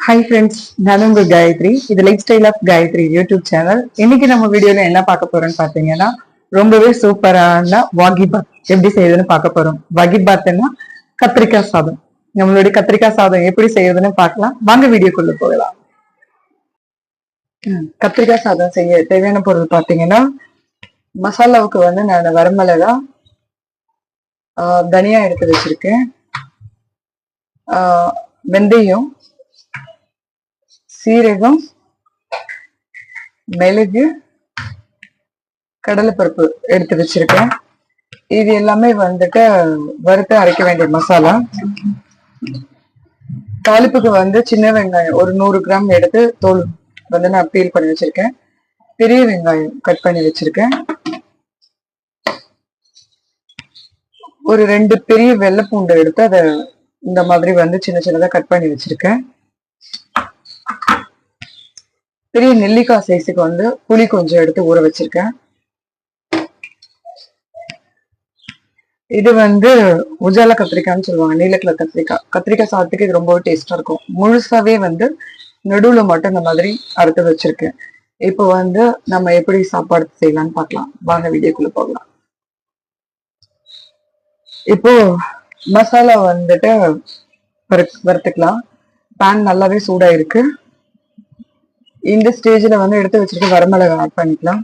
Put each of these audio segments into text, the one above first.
Hi friends நான் உங்கள் காயத்ரி. இது lifestyle of Gayathri YouTube channel இன்னைக்கு நம்ம வீடியோல என்ன பார்க்க போறோம்னு பாத்தீங்கன்னா ரொம்பவே சூப்பரான வாகிபாத் எப்படி செய்யுதுன்னு பார்க்க போறோம். வாகி பாத்னா கத்திரிக்காய் சாதம். நம்மளுடைய கத்திரிக்காய் சாதம் எப்படி செய்யுதுன்னு பார்க்கலாம். வாங்க வீடியோக்குள்ள போகலாம். கத்திரிக்காய் சாதம் செய்ய தேவையான பொருள் பாத்தீங்கன்னா மசாலாவுக்கு வந்து நான் வரமிளகா ஆஹ், தனியா எடுத்து வச்சிருக்கேன். ஆஹ், வெந்தயம் சீரகம் மிளகு கடலைப்பருப்பு எடுத்து வச்சிருக்கேன். இது எல்லாமே வந்துட்டு வறுத்து அரைக்க வேண்டிய மசாலா. தாளிப்புக்கு வந்து சின்ன வெங்காயம் ஒரு நூறு கிராம் எடுத்து தோல் வந்து நான் பீல் பண்ணி வச்சிருக்கேன். பெரிய வெங்காயம் கட் பண்ணி வச்சிருக்கேன். ஒரு ரெண்டு பெரிய வெள்ளை பூண்டு எடுத்து அதை இந்த மாதிரி வந்து சின்ன சின்னதாக கட் பண்ணி வச்சிருக்கேன். பெரிய நெல்லிக்காய் சைஸுக்கு வந்து புளி கொஞ்சம் எடுத்து ஊற வச்சிருக்கேன். இது வந்து உஜால கத்திரிக்காய்னு சொல்லுவாங்க நீலக்கிழ கத்திரிக்காய். கத்திரிக்காய் சாதத்துக்கு இது ரொம்பவே டேஸ்டா இருக்கும். முழுசாவே வந்து நடுவுல மட்டும் இந்த மாதிரி அறுத்து வச்சிருக்கேன். இப்போ வந்து நம்ம எப்படி சாப்பாடு செய்யலாம்னு பார்க்கலாம். வாங்க வீடியோக்குள்ள போகலாம். இப்போ மசாலா வந்துட்டு வறுத்துக்கலாம். பேன் நல்லாவே சூடா இருக்கு இந்த ஸ்டேஜ்ல வந்து எடுத்து வச்சிருக்க வரமிளகா ஆட் பண்ணிக்கலாம்.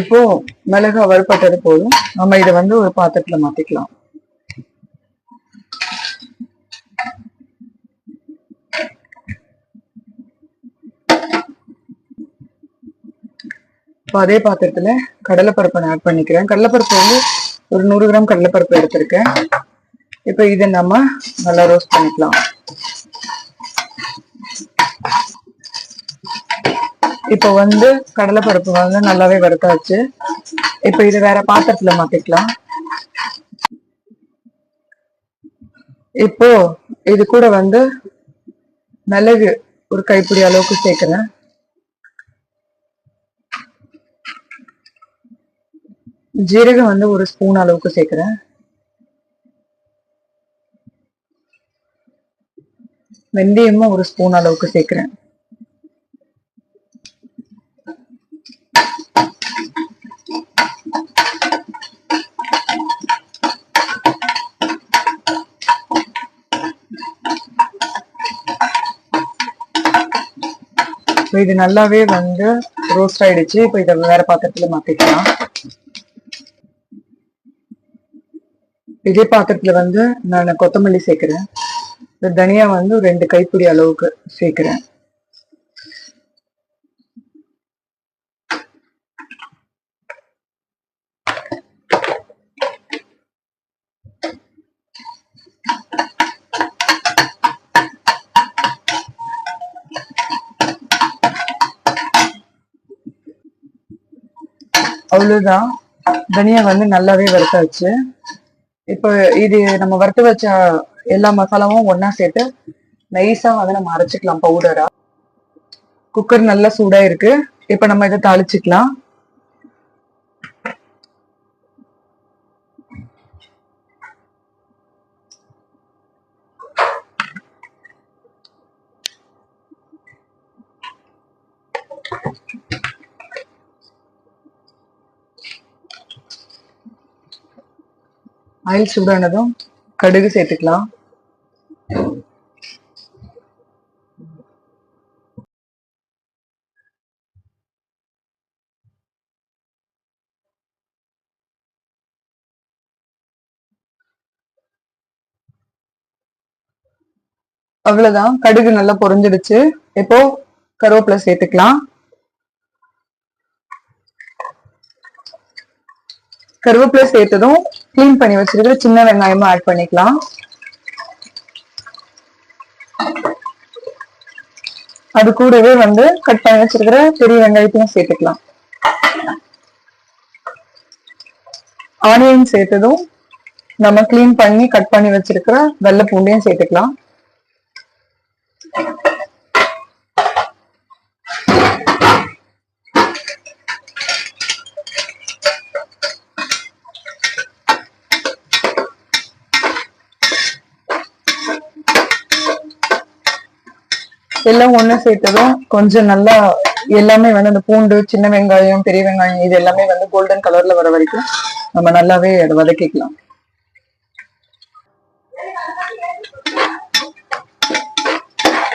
இப்போ மிளகா வறுப்பட்டது போதும். நம்ம இதை வந்து ஒரு பாத்திரத்துல மாத்திக்கலாம். இப்போ அதே பாத்திரத்துல கடலைப்பருப்பை நான் ஆட் பண்ணிக்கிறேன். கடலைப்பருப்பு வந்து ஒரு நூறு கிராம் கடலைப்பருப்பு எடுத்திருக்கேன். இப்போ இதை நம்ம நல்லா ரோஸ்ட் பண்ணிக்கலாம். இப்போ வந்து கடலைப்பருப்பு வந்து நல்லாவே வறுத்தாச்சு. இப்போ இது வேற பாத்திரத்துல மாத்திக்கலாம். இப்போ இது கூட வந்து மிளகு ஒரு கைப்பிடி அளவுக்கு சேர்க்கிறேன். ஜீரகம் வந்து ஒரு ஸ்பூன் அளவுக்கு சேர்க்கிறேன். வெந்தயமும் ஒரு ஸ்பூன் அளவுக்கு சேர்க்கிறேன். இப்போ இது நல்லாவே வந்து ரோஸ்ட் ஆயிடுச்சு. இப்போ இதை வேற பாத்திரத்துல மாத்திக்கலாம். இதே பாத்திரத்துல வந்து நான் கொத்தமல்லி சேர்க்கிறேன். இந்த தனியா வந்து ரெண்டு கைப்பிடி அளவுக்கு சேர்க்கிறேன். அவ்வளவுதான். தனியா வந்து நல்லாவே வறுத்தாச்சு. இப்போ இது நம்ம வறுத்து வச்ச எல்லா மசாலாவும் ஒன்னா சேர்த்து நைஸா வந்து நம்ம அரைச்சிக்கலாம் பவுடரா குக்கர் நல்லா சூடா இருக்கு. இப்ப நம்ம இதை தாளிச்சுக்கலாம். ஆயில் சூடானதும் கடுகு சேர்த்துக்கலாம். அவ்வளவுதான். கடுகு நல்லா பொறிஞ்சிடுச்சு இப்போ கருவேப்பிலை சேர்த்துக்கலாம். கருவேப்பிலை சேர்த்ததும் கிளீன் பண்ணி வச்சிருக்கிற சின்ன வெங்காயமும் ஆட் பண்ணிக்கலாம். அது கூடவே வந்து கட் பண்ணி வச்சிருக்கிற பெரிய வெங்காயத்தையும் சேர்த்துக்கலாம். ஆனியன் சேர்த்ததும் நம்ம கிளீன் பண்ணி கட் பண்ணி வச்சிருக்கிற வெள்ளை பூண்டையும் சேர்த்துக்கலாம். எல்லாம் ஒண்ணு சேர்த்ததும் கொஞ்சம் நல்லா எல்லாமே வந்து அந்த பூண்டு சின்ன வெங்காயம் பெரிய வெங்காயம் இது எல்லாமே வந்து கோல்டன் கலர்ல வர வரைக்கும் நம்ம நல்லாவே அதை வதக்கிக்கலாம்.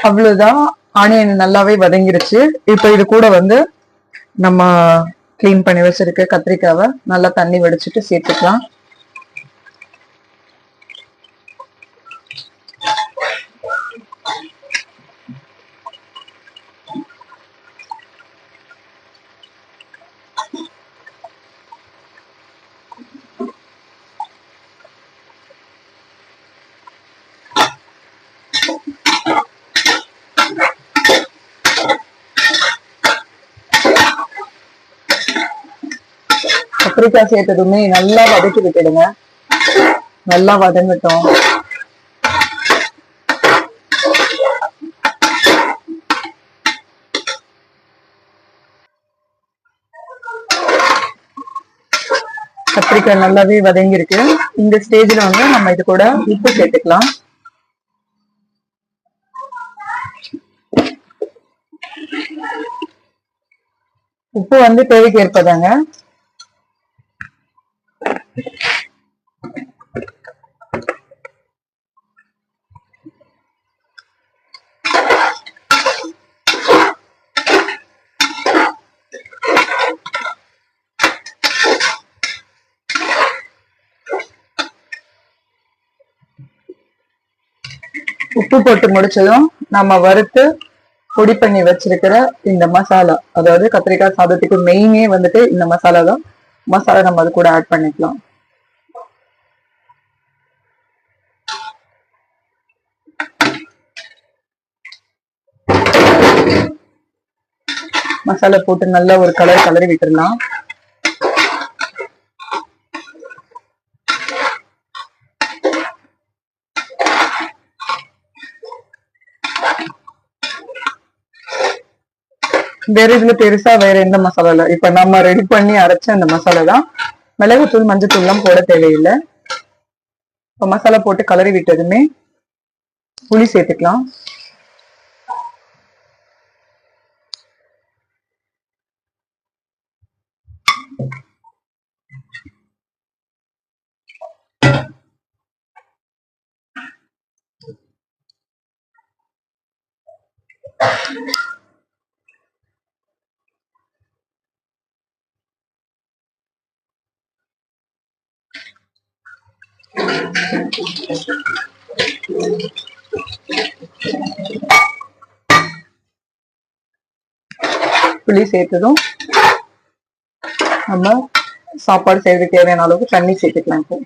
அவ்வளவுதான். ஆனியன் நல்லாவே வதங்கிருச்சு. இப்போ இது கூட வந்து நம்ம கிளீன் பண்ணி வச்சிருக்க கத்திரிக்காவை நல்லா தண்ணி வடிச்சிட்டு சேர்த்துக்கலாம். கத்திரிக்காய் சேர்த்ததுமே நல்லா வதக்கி விட்டுடுங்க. நல்லா வதங்கட்டும். கத்திரிக்காய் நல்லாவே வதங்கியிருக்கு. இந்த ஸ்டேஜ்ல வந்து நம்ம இது கூட உப்பு சேர்த்துக்கலாம். உப்பு வந்து தேவைக்கு ஏற்பதாங்க உப்பு போட்டு முடிச்சதும் நம்ம வறுத்து பொடி பண்ணி வச்சிருக்கிற இந்த மசாலா அதாவது கத்திரிக்காய் சாதத்துக்கு மெயினே வந்துட்டு இந்த மசாலா தான். மசாலா நம்ம அது கூட ஆட் பண்ணிக்கலாம். மசாலா போட்டு நல்லா ஒரு கலர் கலரி விட்டுடலாம். வேற இதுல பெருசா வேற எந்த மசாலா இல்லை. இப்ப நம்ம ரெடி பண்ணி அரைச்ச அந்த மசாலா தான் மிளகுத்தூள் மஞ்சத்தூள் எல்லாம் போட தேவையில்லை. இப்ப மசாலா போட்டு கலரி விட்டதுமே புளி சேர்த்துக்கலாம். புளி சேர்த்ததும் நம்ம சாப்பாடு செய்யறதுக்கு தேவையான அளவுக்கு தண்ணி சேர்த்துக்கலாம் இப்போ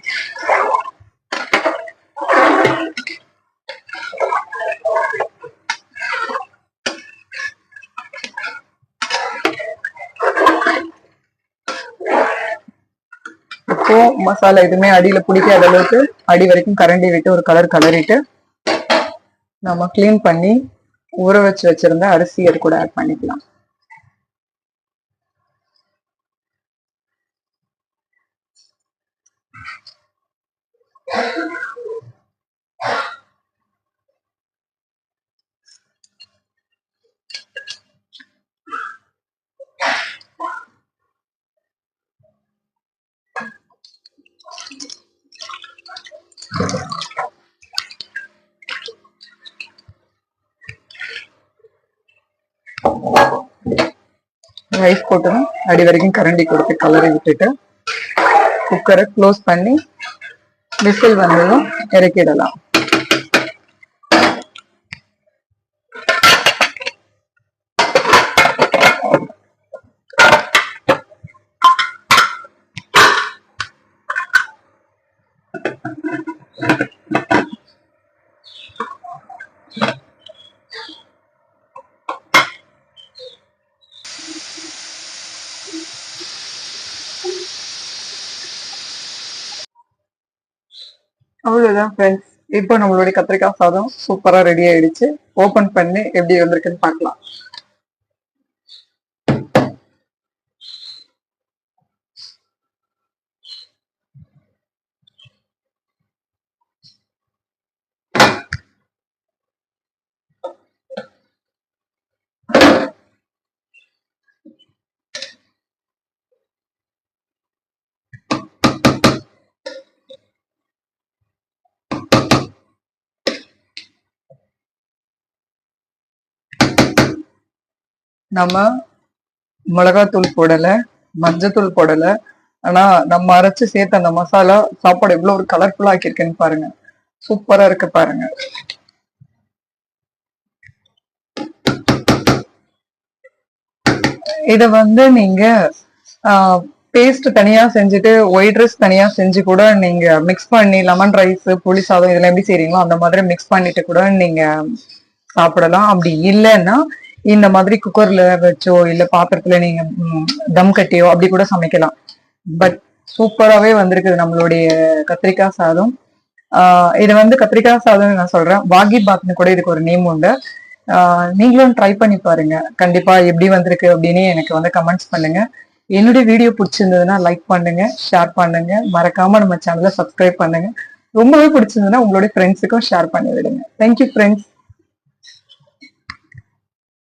உப்பு மசாலா எதுவுமே அடியில பிடிக்காத அளவுக்கு அடி வரைக்கும் கரண்டி விட்டு ஒரு கலர் கலரிட்டு நம்ம க்ளீன் பண்ணி ஊற வச்சு வச்சுருந்த அரிசி அது கூட ஆட் பண்ணிக்கலாம். ரைஸ் போட்டதும் அடி வரைக்கும் கரண்டி கொடுத்து கலரி விட்டுட்டு குக்கரை க்ளோஸ் பண்ணி விசில் வந்ததும் இறக்கிடலாம். அவ்வளவுதான் ஃப்ரெண்ட்ஸ் இப்போ நம்மளுடைய கத்திரிக்காய் சாதம் சூப்பரா ரெடி ஆயிடுச்சு. ஓபன் பண்ணி எப்படி வந்திருக்குன்னு பார்க்கலாம். நம்ம மிளகாத்தூள் போடலை மஞ்சத்தூள் போடலை. ஆனா நம்ம அரைச்சு சேர்த்த அந்த மசாலா சாப்பாடு எவ்வளவு ஒரு கலர்ஃபுல்லாக ஆக்கியிருக்கேன்னு பாருங்க. சூப்பரா இருக்கு பாருங்க. இத வந்து நீங்க பேஸ்ட் தனியா செஞ்சுட்டு ஒயிட் ரைஸ் தனியா செஞ்சு கூட நீங்க மிக்ஸ் பண்ணி லெமன் ரைஸ் புளி சாதம் இதெல்லாம் எப்படி செய்றீங்களோ அந்த மாதிரி மிக்ஸ் பண்ணிட்டு கூட நீங்க சாப்பிடலாம். அப்படி இல்லைன்னா இந்த மாதிரி குக்கர்ல வச்சோ இல்ல பாத்திரத்துல நீங்க தம் கட்டியோ அப்படி கூட சமைக்கலாம். பட் சூப்பராகவே வந்திருக்குது நம்மளுடைய கத்திரிக்காய் சாதம். இது வந்து கத்திரிக்காய் சாதம் நான் சொல்றேன். வாகி பாத்னு கூட இதுக்கு ஒரு நேம் உண்டு. நீங்களும் ட்ரை பண்ணி பாருங்க. கண்டிப்பா எப்படி வந்திருக்கு அப்படின்னு எனக்கு வந்து கமெண்ட்ஸ் பண்ணுங்க. என்னுடைய வீடியோ பிடிச்சிருந்ததுன்னா லைக் பண்ணுங்க ஷேர் பண்ணுங்க. மறக்காம நம்ம சேனலை சப்ஸ்கிரைப் பண்ணுங்க. ரொம்பவே பிடிச்சிருந்ததுன்னா உங்களுடைய ஃப்ரெண்ட்ஸுக்கும் ஷேர் பண்ணி விடுங்க. Thank you friends